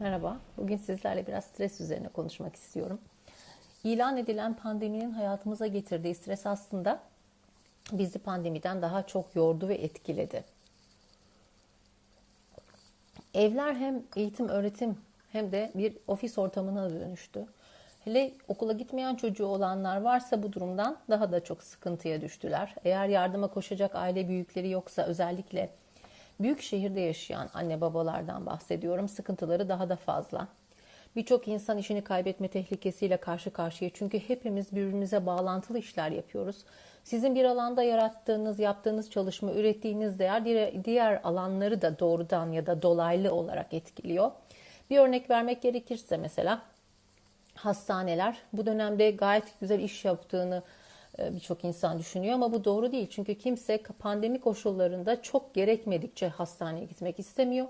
Merhaba. Bugün sizlerle biraz stres üzerine konuşmak istiyorum. İlan edilen pandeminin hayatımıza getirdiği stres aslında bizi pandemiden daha çok yordu ve etkiledi. Evler hem eğitim öğretim hem de bir ofis ortamına dönüştü. Hele okula gitmeyen çocuğu olanlar varsa bu durumdan daha da çok sıkıntıya düştüler. Eğer yardıma koşacak aile büyükleri yoksa özellikle büyük şehirde yaşayan anne babalardan bahsediyorum. Sıkıntıları daha da fazla. Birçok insan işini kaybetme tehlikesiyle karşı karşıya. Çünkü hepimiz birbirimize bağlantılı işler yapıyoruz. Sizin bir alanda yarattığınız, yaptığınız çalışma, ürettiğiniz değer diğer alanları da doğrudan ya da dolaylı olarak etkiliyor. Bir örnek vermek gerekirse mesela hastaneler bu dönemde gayet güzel iş yaptığını birçok insan düşünüyor ama bu doğru değil. Çünkü kimse pandemi koşullarında çok gerekmedikçe hastaneye gitmek istemiyor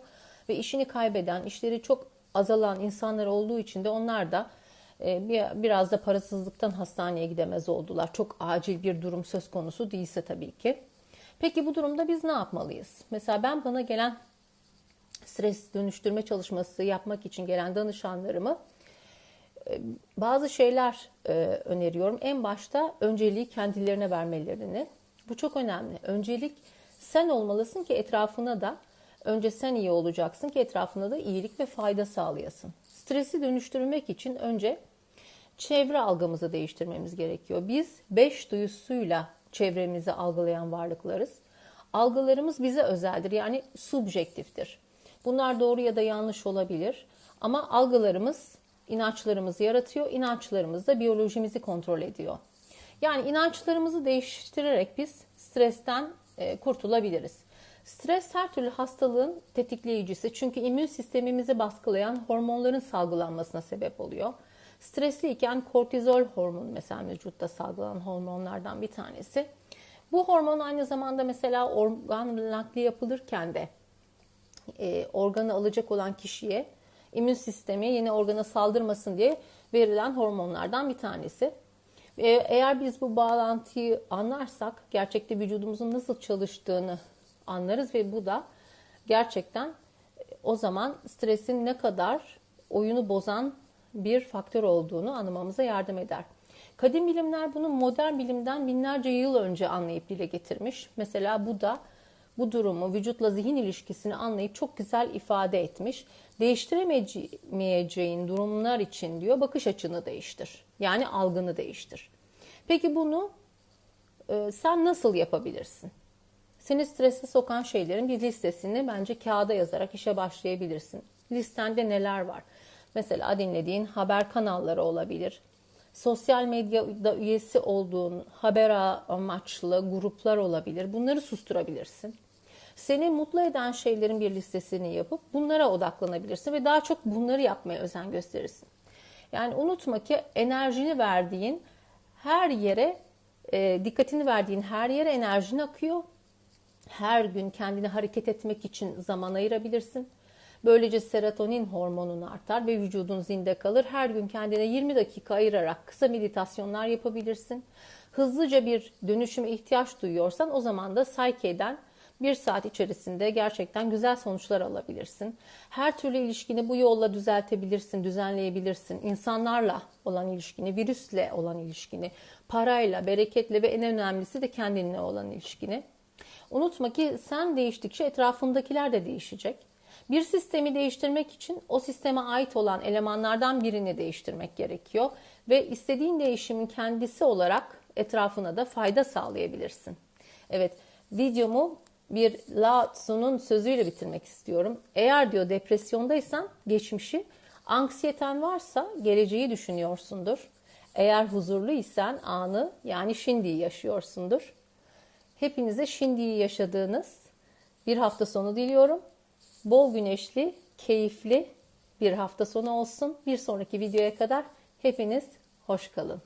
ve işini kaybeden, işleri çok azalan insanlar olduğu için de onlar da e, biraz da parasızlıktan hastaneye gidemez oldular. Çok acil bir durum söz konusu değilse tabii ki. Peki bu durumda biz ne yapmalıyız? Mesela ben bana gelen stres dönüştürme çalışması yapmak için gelen danışanlarımı e, bazı şeyler e, öneriyorum. En başta önceliği kendilerine vermelerini. Bu çok önemli. Öncelik sen olmalısın ki etrafına da önce sen iyi olacaksın ki etrafına da iyilik ve fayda sağlayasın. Stresi dönüştürmek için önce çevre algımızı değiştirmemiz gerekiyor. Biz beş duyusuyla çevremizi algılayan varlıklarız. Algılarımız bize özeldir yani subjektiftir. Bunlar doğru ya da yanlış olabilir ama algılarımız inançlarımızı yaratıyor. İnançlarımız da biyolojimizi kontrol ediyor. Yani inançlarımızı değiştirerek biz stresten e, kurtulabiliriz. Stres her türlü hastalığın tetikleyicisi çünkü immün sistemimizi baskılayan hormonların salgılanmasına sebep oluyor. Stresliyken kortizol hormonu mesela vücutta salgılanan hormonlardan bir tanesi. Bu hormon aynı zamanda mesela organ nakli yapılırken de e, organı alacak olan kişiye immün sistemi yeni organa saldırmasın diye verilen hormonlardan bir tanesi. Eğer biz bu bağlantıyı anlarsak gerçekte vücudumuzun nasıl çalıştığını anlarız ve bu da gerçekten e, o zaman stresin ne kadar oyunu bozan bir faktör olduğunu anlamamıza yardım eder. Kadim bilimler bunu modern bilimden binlerce yıl önce anlayıp dile getirmiş. Mesela bu da bu durumu vücutla zihin ilişkisini anlayıp çok güzel ifade etmiş. Değiştiremeyeceğin durumlar için diyor bakış açını değiştir. Yani algını değiştir. Peki bunu e, sen nasıl yapabilirsin? Seni strese sokan şeylerin bir listesini bence kağıda yazarak işe başlayabilirsin. Listende neler var? Mesela dinlediğin haber kanalları olabilir. Sosyal medyada üyesi olduğun haber amaçlı gruplar olabilir. Bunları susturabilirsin. Seni mutlu eden şeylerin bir listesini yapıp bunlara odaklanabilirsin ve daha çok bunları yapmaya özen gösterirsin. Yani unutma ki enerjini verdiğin her yere, e, dikkatini verdiğin her yere enerjin akıyor. Her gün kendini hareket etmek için zaman ayırabilirsin. Böylece serotonin hormonun artar ve vücudun zinde kalır. Her gün kendine 20 dakika ayırarak kısa meditasyonlar yapabilirsin. Hızlıca bir dönüşüme ihtiyaç duyuyorsan o zaman da Psyche'den bir saat içerisinde gerçekten güzel sonuçlar alabilirsin. Her türlü ilişkini bu yolla düzeltebilirsin, düzenleyebilirsin. İnsanlarla olan ilişkini, virüsle olan ilişkini, parayla, bereketle ve en önemlisi de kendinle olan ilişkini. Unutma ki sen değiştikçe etrafındakiler de değişecek. Bir sistemi değiştirmek için o sisteme ait olan elemanlardan birini değiştirmek gerekiyor ve istediğin değişimin kendisi olarak etrafına da fayda sağlayabilirsin. Evet, videomu bir Lao Tzu'nun sözüyle bitirmek istiyorum. Eğer diyor depresyondaysan geçmişi, anksiyeten varsa geleceği düşünüyorsundur. Eğer huzurluysan anı yani şimdiyi yaşıyorsundur. Hepinize şimdiyi yaşadığınız bir hafta sonu diliyorum. Bol güneşli, keyifli bir hafta sonu olsun. Bir sonraki videoya kadar hepiniz hoş kalın.